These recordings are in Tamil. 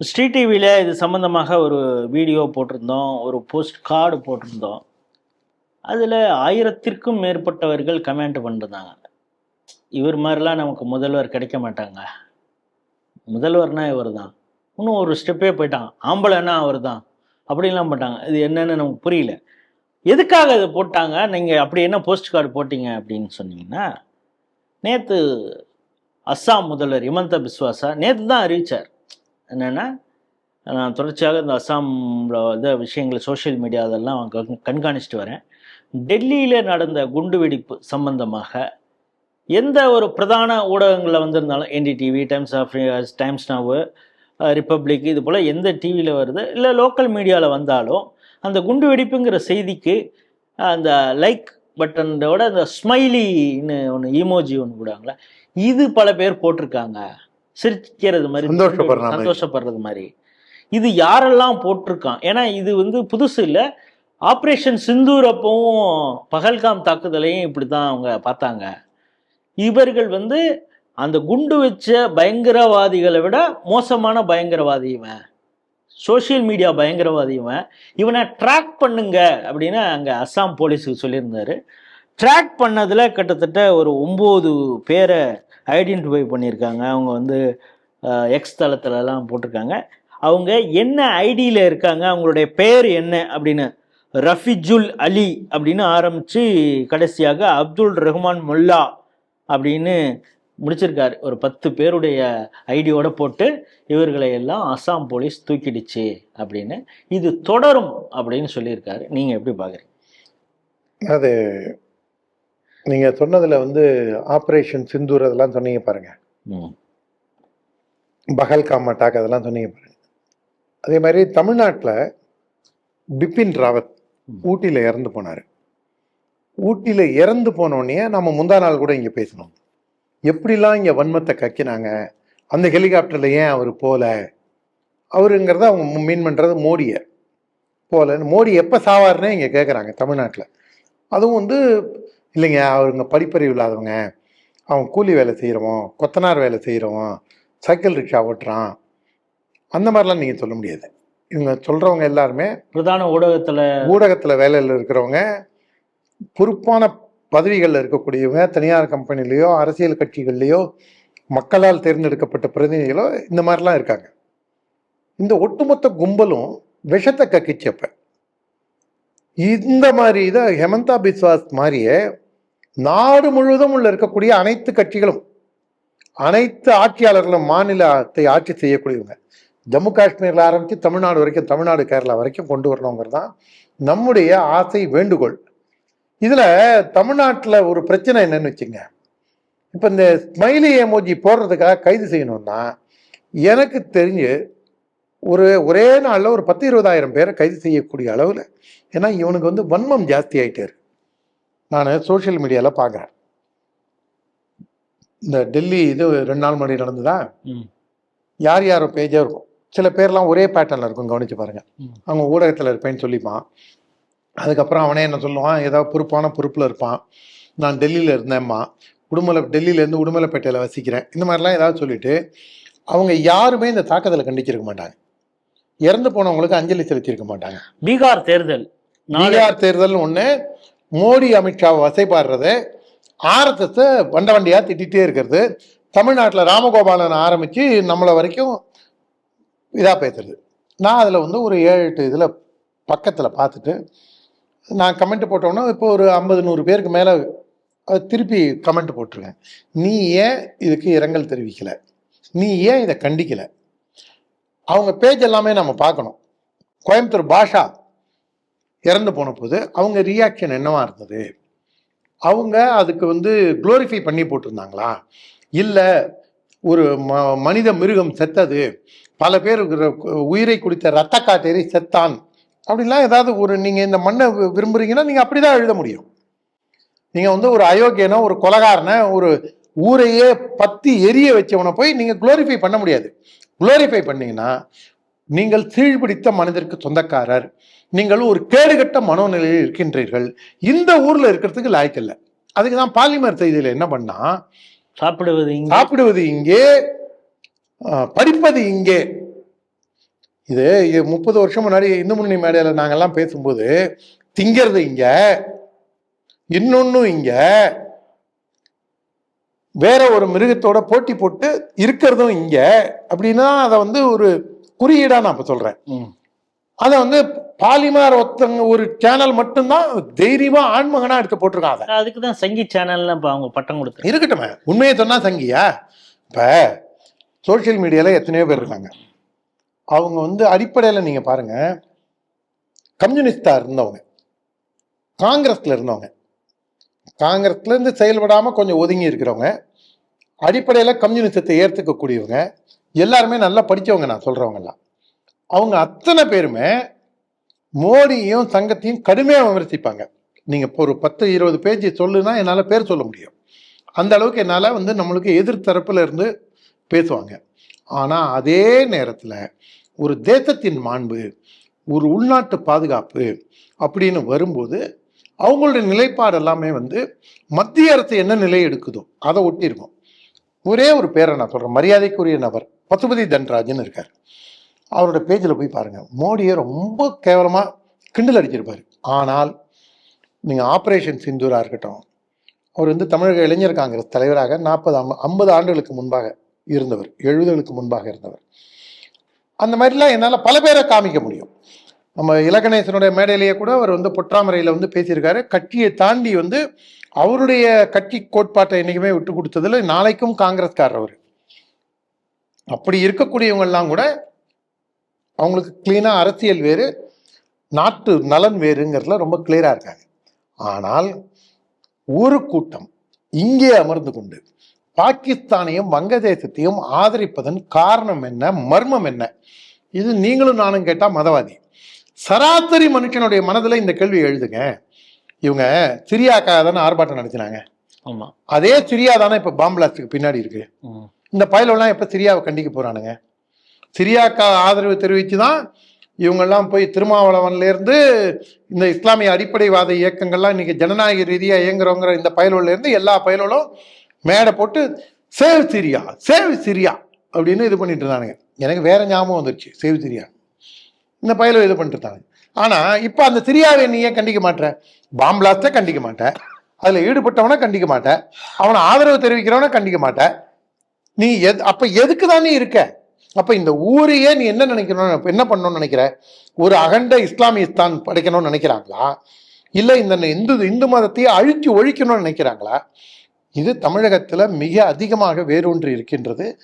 ஸ்ரீ டிவியில் இது சம்மந்தமாக ஒரு வீடியோ போட்டிருந்தோம் ஒரு போஸ்ட் கார்டு போட்டிருந்தோம். அதில் ஆயிரத்திற்கும் மேற்பட்டவர்கள் கமெண்ட் பண்ணிருந்தாங்க. இவர் மாதிரிலாம் நமக்கு முதல்வர் கிடைக்க மாட்டாங்க. முதல்வர்னா இவர் தான் இன்னும் ஒரு ஸ்டெப்பே போயிட்டான். ஆம்பளைன்னா அவர் தான் அப்படின்லாம் போட்டாங்க. இது என்னன்னு நமக்கு புரியல. எதுக்காக இது போட்டாங்க? நீங்கள் அப்படி என்ன போஸ்ட் கார்டு போட்டீங்க அப்படின்னு சொன்னீங்கன்னா நேற்று அஸ்ஸாம் முதல்வர் ஹிமந்த பிஸ்வாசா நேற்று தான் அறிவித்தார் என்னென்னா நான் தொடர்ச்சியாக இந்த அஸ்ஸாமில் வந்து விஷயங்கள் சோஷியல் மீடியா அதெல்லாம் கண்- கண்காணிச்சிட்டு வரேன். டெல்லியில் நடந்த குண்டுவெடிப்பு சம்பந்தமாக எந்த ஒரு பிரதான ஊடகங்களில் வந்திருந்தாலும் NDTV Times of Times Now Republic இது போல் எந்த டிவியில் வருது இல்லை லோக்கல் மீடியாவில் வந்தாலும் அந்த குண்டு வெடிப்புங்கிற செய்திக்கு அந்த லைக் பட்டனோட அந்த ஸ்மைலின்னு ஒன்று ஈமோஜி ஒன்று விடுவாங்களே இது பல பேர் போட்டிருக்காங்க. சிரிக்கிறது மாதிரி சந்தோஷப்படுற மாதிரி. சந்தோஷப்படுறது மாதிரி. இது யாரெல்லாம் போட்டிருக்கான்? ஏன்னா இது வந்து புதுசு இல்லை. ஆப்ரேஷன் சிந்தூர் அப்பவும் பகல்காம் தாக்குதலையும் இப்படி தான் அவங்க பார்த்தாங்க. இவர்கள் வந்து அந்த குண்டு வச்ச பயங்கரவாதிகளை விட மோசமான பயங்கரவாதி இவன். சோஷியல் மீடியா பயங்கரவாதி இவன். இவனை ட்ராக் பண்ணுங்க அப்படின்னு அங்கே அஸ்ஸாம் போலீஸுக்கு சொல்லியிருந்தாரு. ட்ராக் பண்ணதில் கிட்டத்தட்ட ஒரு ஒம்பது பேரை ஐடென்டிஃபை பண்ணியிருக்காங்க. அவங்க வந்து எக்ஸ் தளத்துலலாம் போட்டிருக்காங்க. அவங்க என்ன ஐடியில் இருக்காங்க? அவங்களுடைய பெயர் என்ன? அப்படின்னு ரஃபிஜுல் அலி அப்படின்னு ஆரம்பித்து கடைசியாக அப்துல் ரஹ்மான் முல்லா அப்படின்னு முடிச்சிருக்காரு. ஒரு பத்து பேருடைய ஐடியோட போட்டு இவர்களை எல்லாம் அஸ்ஸாம் போலீஸ் தூக்கிடுச்சு அப்படின்னு. இது தொடரும் அப்படின்னு சொல்லியிருக்காரு. நீங்கள் எப்படி பார்க்குறீங்க அது நீங்க சொன்னதுல வந்து ஆபரேஷன் சிந்தூர் அதெல்லாம் சொன்னீங்க பாருங்க. ம். பகல்காம் அட்டாக் அதெல்லாம் சொன்னீங்க பாருங்க. அதே மாதிரி தமிழ்நாட்டில் பிபின் ராவத் ஊட்டியில் இறந்து போனார். ஊட்டியில் இறந்து போனோடனே நம்ம முந்தா நாள் கூட இங்கே பேசணும். எப்படிலாம் இங்கே வன்மத்தை கக்கினாங்க? அந்த ஹெலிகாப்டரில் ஏன் அவர் போல? அவருங்கிறத அவங்க மீன் பண்ணுறது மோடியை போல மோடி எப்போ சாவாருன்னே இங்கே கேட்குறாங்க தமிழ்நாட்டில். அதுவும் வந்து இல்லைங்க அவருங்க படிப்பறிவு இல்லாதவங்க. அவன் கூலி வேலை செய்கிறவன் கொத்தனார் வேலை செய்கிறவன் சைக்கிள் ரிக்ஷா ஓட்டுறான். அந்த மாதிரிலாம் நீங்கள் சொல்ல முடியாது. இவங்க சொல்கிறவங்க எல்லாருமே பிரதான ஊடகத்தில் ஊடகத்தில் வேலையில் இருக்கிறவங்க. பொறுப்பான பதவிகளில் இருக்கக்கூடியவங்க தனியார் கம்பெனிலேயோ அரசியல் கட்சிகள்லேயோ மக்களால் தேர்ந்தெடுக்கப்பட்ட பிரதிநிதிகளோ இந்த மாதிரிலாம் இருக்காங்க. இந்த ஒட்டுமொத்த கும்பலும் விஷத்தை கக்கிச்சப்ப. இந்த மாதிரி இதை ஹெமந்தா பிஸ்வாஸ் மாதிரியே நாடு முழுவதும் உள்ள இருக்கக்கூடிய அனைத்து கட்சிகளும் அனைத்து ஆட்சியாளர்களும் மாநிலத்தை ஆட்சி செய்யக்கூடியவங்க. ஜம்மு காஷ்மீரில் ஆரம்பித்து தமிழ்நாடு வரைக்கும் தமிழ்நாடு கேரளா வரைக்கும் கொண்டு வரணுங்கிறது தான் நம்முடைய ஆசை வேண்டுகோள். இதில் தமிழ்நாட்டில் ஒரு பிரச்சனை என்னன்னு வச்சுங்க இப்போ இந்த ஸ்மைலி எமோஜி போடுறதுக்காக கைது செய்யணும்னா எனக்கு தெரிஞ்சு ஒரு ஒரே நாளில் ஒரு பத்து இருபதாயிரம் பேரை கைது செய்யக்கூடிய அளவில் ஏன்னா இவனுக்கு வந்து வன்மம் ஜாஸ்தி ஆகிட்டே இருக்கு. நான் சோஷியல் மீடியாவில் பார்க்குறேன் இந்த டெல்லி இது ரெண்டு நாள் முன்னாடி நடந்ததா. யார் யாரோ பேஜாக இருக்கும்? சில பேர்லாம் ஒரே பேட்டர்னில் இருக்கும் கவனிச்சு பாருங்க. ம். அவங்க ஊடகத்தில் இருப்பேன்னு சொல்லிப்பான். அதுக்கப்புறம் அவனே என்ன சொல்லுவான்? ஏதாவது பொறுப்பான பொறுப்பில் இருப்பான். நான் டெல்லியில் இருந்தேம்மா. உடுமலை டெல்லியிலேருந்து உடுமலைப்பேட்டையில் வசிக்கிறேன். இந்த மாதிரிலாம் ஏதாவது சொல்லிட்டு அவங்க யாருமே இந்த தாக்குதலை கண்டிச்சிருக்க மாட்டாங்க. இறந்து போனவங்களுக்கு அஞ்சலி செலுத்தியிருக்க மாட்டாங்க. பீகார் தேர்தல். பீகார் தேர்தல் ஒன்று மோடி அமித்ஷாவை வசைப்பாடுறது ஆரத்தத்தை வண்ட வண்டியாக திட்டிகிட்டே இருக்கிறது. தமிழ்நாட்டில் ராமகோபாலன் ஆரம்பித்து நம்மளை வரைக்கும் இதாக பேசுறது. நான் அதில் வந்து ஒரு ஏழு எட்டு இதில் பக்கத்தில் பார்த்துட்டு நான் கமெண்ட் போட்டோன்னா இப்போ ஒரு ஐம்பது நூறு பேருக்கு மேலே திருப்பி கமெண்ட் போட்டிருக்கேன். நீ ஏன் இதுக்கு இரங்கல் தெரிவிக்கலை? நீ ஏன் இதை கண்டிக்கலை? அவங்க பேஜ் எல்லாமே நம்ம பார்க்கணும். கோயம்புத்தூர் பாஷா இறந்து போன போது அவங்க ரியாக்ஷன் என்னவா இருந்தது? அவங்க அதுக்கு வந்து குளோரிஃபை பண்ணி போட்டிருந்தாங்களா? இல்லை ஒரு ம மனித மிருகம் செத்தது பல பேர் இருக்கிற உயிரை குடித்த ரத்த காட்டேரி செத்தான். அப்படிலாம் ஏதாவது ஒரு நீங்கள் இந்த மண்ணை விரும்புகிறீங்கன்னா விரும்புறீங்கன்னா நீங்கள் அப்படி தான் எழுத முடியும். நீங்கள் வந்து ஒரு அயோக்கியனை ஒரு கொலகாரனை ஒரு ஊரையே பத்தி எரிய வச்சவனை போய் நீங்கள் குளோரிஃபை பண்ண முடியாது. குளோரிஃபை பண்ணீங்கன்னா நீங்கள் சீழ்பிடித்த மனிதருக்கு சொந்தக்காரர் நீங்கள் ஒரு கேடுகட்ட மனோநிலையில் இருக்கின்றீர்கள். இந்த ஊர்ல இருக்கிறதுக்கு லாய்க்கில்லை அதுக்கு தான் பாலிமர் செய்தியில என்ன பண்ணா? சாப்பிடுவது சாப்பிடுவது இங்கே படிப்பது இங்கே. இது முப்பது வருஷம் முன்னாடி இந்து முன்னணி மேடையில் நாங்கெல்லாம் பேசும்போது திங்கிறது இங்க இன்னொன்னும் இங்க வேற ஒரு மிருகத்தோட போட்டி போட்டு இருக்கிறதும் இங்க அப்படின்னா அதை வந்து ஒரு குறியீடா நான் இப்ப சொல்றேன். ம். அதை வந்து பாலிமார் ஒருத்தங்க ஒரு சேனல் மட்டும்தான் தைரியமா ஆண்மகனா எடுத்து போட்டிருக்காங்க. அதை அதுக்கு தான் சங்கி சேனல்ல இப்போ அவங்க பட்டம் கொடுத்து. இருக்கட்டுமே. உண்மையை சொன்னா சங்கியா இப்ப சோஷியல் மீடியால எத்தனையோ பேர் இருக்காங்க. அவங்க வந்து அடிப்படையில நீங்க பாருங்க கம்யூனிஸ்டா இருந்தவங்க காங்கிரஸ்ல இருந்தவங்க காங்கிரஸ்ல இருந்து செயல்படாம கொஞ்சம் ஒதுங்கி இருக்கிறவங்க அடிப்படையில கம்யூனிசத்தை ஏத்துக்கக்கூடியவங்க எல்லாருமே நல்லா படிச்சவங்க நான் சொல்றவங்க எல்லாம் அவங்க அத்தனை பேருமே மோடியும் சங்கத்தையும் கடுமையாக விமர்சிப்பாங்க. நீங்கள் இப்போ ஒரு பத்து இருபது பேஜ் சொல்லுனா என்னால் பேர் சொல்ல முடியும். அந்த அளவுக்கு என்னால் வந்து நம்மளுக்கு எதிர்த்தரப்புல இருந்து பேசுவாங்க. ஆனால் அதே நேரத்தில் ஒரு தேசத்தின் மாண்பு ஒரு உள்நாட்டு பாதுகாப்பு அப்படின்னு வரும்போது அவங்களுடைய நிலைப்பாடு எல்லாமே வந்து மத்திய அரசு என்ன நிலை எடுக்குதோ அதை ஒட்டியிருக்கும் ஒரே ஒரு பேரை நான் சொல்கிறேன் மரியாதைக்குரிய நபர் பசுபதி தன்ராஜன் இருக்கார். அவரோட பேஜில் போய் பாருங்கள் மோடியை ரொம்ப கேவலமாக கிண்டல் அடிச்சிருப்பார். ஆனால் நீங்கள் ஆப்ரேஷன் சிந்தூராக இருக்கட்டும் அவர் வந்து தமிழக இளைஞர் காங்கிரஸ் தலைவராக நாற்பது ஐம்பது ஆண்டுகளுக்கு முன்பாக இருந்தவர் எழுபதுகளுக்கு முன்பாக இருந்தவர். அந்த மாதிரிலாம் என்னால் பல பேரை காமிக்க முடியும். நம்ம இலகணேசனுடைய மேடையிலேயே கூட அவர் வந்து பொற்றாமரையில் வந்து பேசியிருக்காரு. கட்சியை தாண்டி வந்து அவருடைய கட்சி கோட்பாட்டை என்றைக்குமே விட்டு கொடுத்ததுல நாளைக்கும் காங்கிரஸ்காரர் அவர். அப்படி இருக்கக்கூடியவங்கெல்லாம் கூட அவங்களுக்கு கிளீனாக அரசியல் வேறு நாட்டு நலன் வேறுங்கிறதுல ரொம்ப கிளியராக இருக்காங்க. ஆனால் ஒரு கூட்டம் இங்கே அமர்ந்து கொண்டு பாகிஸ்தானையும் வங்கதேசத்தையும் ஆதரிப்பதன் காரணம் என்ன மர்மம் என்ன? இது நீங்களும் நானும் கேட்டா மதவாதி. சராசரி மனுஷனுடைய மனதில் இந்த கேள்வி எழுதுங்க. இவங்க சிரியாக்காக தானே ஆர்ப்பாட்டம் நடத்தினாங்க. ஆமா. அதே சிரியா தானே இப்போ பாம்பிளாஸ்டுக்கு பின்னாடி இருக்கு. இந்த பயலெல்லாம் எப்போ சிரியாவை கண்டிக்க போறானுங்க? சிரியாக்கா ஆதரவு தெரிவித்து தான் இவங்கெல்லாம் போய் திருமாவளவன்லேருந்து இந்த இஸ்லாமிய அடிப்படைவாத இயக்கங்கள்லாம் இன்னைக்கு ஜனநாயக ரீதியாக இயங்குறவங்கிற இந்த பயலோல எல்லா பயலோலும் மேடை போட்டு சேவ் சிரியா சேவ் சிரியா அப்படின்னு இது பண்ணிட்டு இருந்தானுங்க. எனக்கு வேற ஞாபகம் வந்துருச்சு சேவ் சிரியா இந்த பயலோ இது பண்ணிட்டு இருந்தாங்க ஆனால் இப்போ அந்த சிரியாவை நீ கண்டிக்க மாட்டேற பாம்பிளாஸ்டை கண்டிக்க மாட்டேன் அதில் ஈடுபட்டவனை கண்டிக்க மாட்டேன் அவனை ஆதரவு தெரிவிக்கிறவனை கண்டிக்க மாட்டேன் நீ எது அப்போ எதுக்கு தானே நீ இருக்க? அப்போ இந்த ஊரையே நீ என்ன நினைக்கணும் என்ன பண்ணணும்னு நினைக்கிற? ஒரு அகண்ட இஸ்லாமியஸ்தான் படைக்கணும்னு நினைக்கிறாங்களா? இல்லை இந்த இந்து இந்து மதத்தையே அழித்து ஒழிக்கணும்னு நினைக்கிறாங்களா? இது தமிழகத்தில் மிக அதிகமாக வேரூன்றி இருக்கின்றது.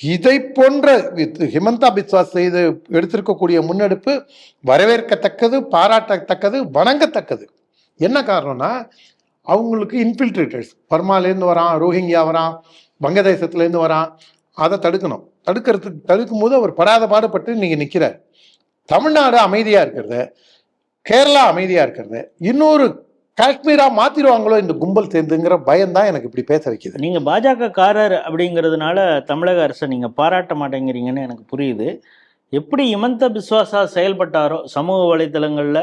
இதை போன்ற ஹிமந்தா பிஸ்வாஸ் செய்து எடுத்திருக்கக்கூடிய முன்னெடுப்பு வரவேற்கத்தக்கது பாராட்டத்தக்கது வணங்கத்தக்கது. என்ன காரணம்னா அவங்களுக்கு இன்ஃபில்ட்ரேட்டர்ஸ் பர்மாலேருந்து வரான் ரோஹிங்கியா வரான் வங்கதேசத்துலேருந்து வரான் அதை தடுக்கணும். தடுக்கிறதுக்கு தடுக்கும் போது அவர் படாத பாடுபட்டு நீங்க நிக்கிறார் தமிழ்நாடு அமைதியா இருக்கிறது. கேரளா அமைதியா இருக்கிறது. இன்னொரு காஷ்மீரா மாத்திருவாங்களோ இந்த கும்பல் சேர்ந்துங்கிற பயம் தான் எனக்கு இப்படி பேச வைக்கிது. நீங்க பாஜக காரர் அப்படிங்கிறதுனால தமிழக அரசை நீங்க பாராட்ட மாட்டேங்கிறீங்கன்னு எனக்கு புரியுது. எப்படி இமந்த பிஸ்வாசா செயல்பட்டாரோ சமூக வலைத்தளங்களில்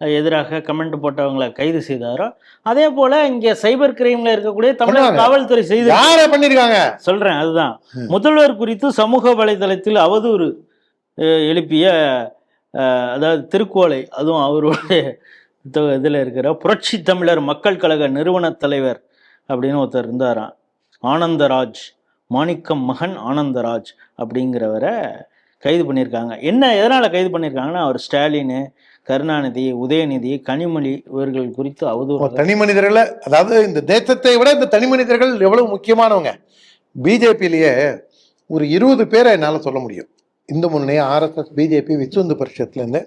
எதிராக கமெண்ட் போட்டவங்களை கைது செய்தாரோ அதே போல இங்க சைபர் கிரைம்ல இருக்கக்கூடிய தமிழக. காவல்துறை செய்து பண்ணிருக்காங்க சொல்றேன் அதுதான். முதல்வர் குறித்து சமூக வலைதளத்தில் அவதூறு எழுப்பிய அதாவது திருக்கோளை அதுவும் அவருடைய இதுல இருக்கிற புரட்சி தமிழர் மக்கள் கழக நிறுவன தலைவர் அப்படின்னு ஒருத்தர் இருந்தாராம் ஆனந்தராஜ் மாணிக்கம் மகன் ஆனந்தராஜ் அப்படிங்கிறவரை கைது பண்ணியிருக்காங்க என்ன எதனால கைது பண்ணியிருக்காங்கன்னா அவர் ஸ்டாலின் கருணாநிதி உதயநிதி கனிமொழி இவர்கள் குறித்து அவதூறு தனி மனிதர்களை அதாவது இந்த தேசத்தை விட இந்த தனி மனிதர்கள் எவ்வளவு முக்கியமானவங்க? பிஜேபியிலேயே ஒரு இருபது பேரை என்னால் சொல்ல முடியும். இந்து முன்னணி ஆர்எஸ்எஸ் பிஜேபி விஸ்வ இந்து பரிஷத்துலேருந்து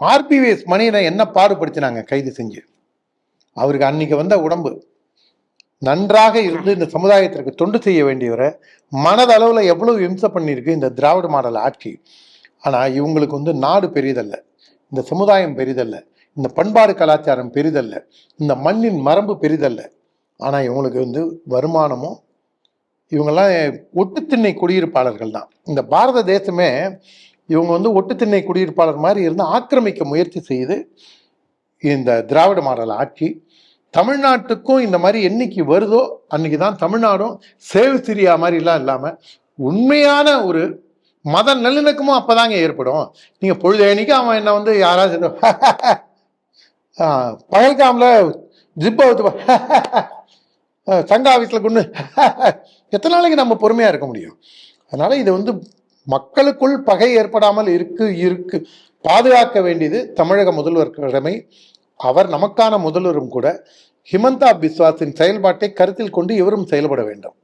ஆர்பிவிஎஸ் மணியனை என்ன பாடுபடுத்தினாங்க கைது செஞ்சு? அவருக்கு அன்னைக்கு வந்த உடம்பு. நன்றாக இருந்து இந்த சமுதாயத்திற்கு தொண்டு செய்ய வேண்டியவரை மனதளவில் எவ்வளவு இம்சை பண்ணியிருக்கு இந்த திராவிட மாடல் ஆட்சி. ஆனால் இவங்களுக்கு வந்து நாடு பெரியதல்ல. இந்த சமுதாயம் பெரிதல்ல. இந்த பண்பாடு கலாச்சாரம் பெரிதல்ல. இந்த மண்ணின் மரபு பெரிதல்ல. ஆனால் இவங்களுக்கு வந்து வருமானமும் இவங்கெல்லாம் ஒட்டுத்திண்ணை குடியிருப்பாளர்கள் தான். இந்த பாரத தேசமே இவங்க வந்து ஒட்டுத்திண்ணை குடியிருப்பாளர் மாதிரி இருந்து ஆக்கிரமிக்க முயற்சி செய்து இந்த திராவிட மாடல் ஆட்சி தமிழ்நாட்டுக்கும் இந்த மாதிரி என்னைக்கு வருதோ அன்னைக்கு தான் தமிழ்நாடும் சேவ் சிரியா மாதிரிலாம் இல்லாமல் உண்மையான ஒரு மத நல்லிணக்கமும் அப்போதாங்க ஏற்படும். நீங்கள் பொழுதேனிக்கு அவன் என்ன வந்து யாராவது பகல்காமில் ஜிப்பை வந்து சங்கா வீட்டில் கொண்டு எத்தனை நாளைக்கு நம்ம பொறுமையாக இருக்க முடியும்? அதனால் இது வந்து மக்களுக்குள் பகை ஏற்படாமல் இருக்கு இருக்கு. பாதுகாக்க வேண்டியது தமிழக முதல்வர் கடமை. அவர் நமக்கான முதல்வரும் கூட ஹிமந்தா பிஸ்வாஸின் செயல்பாட்டை கருத்தில் கொண்டு இவரும் செயல்பட வேண்டும்.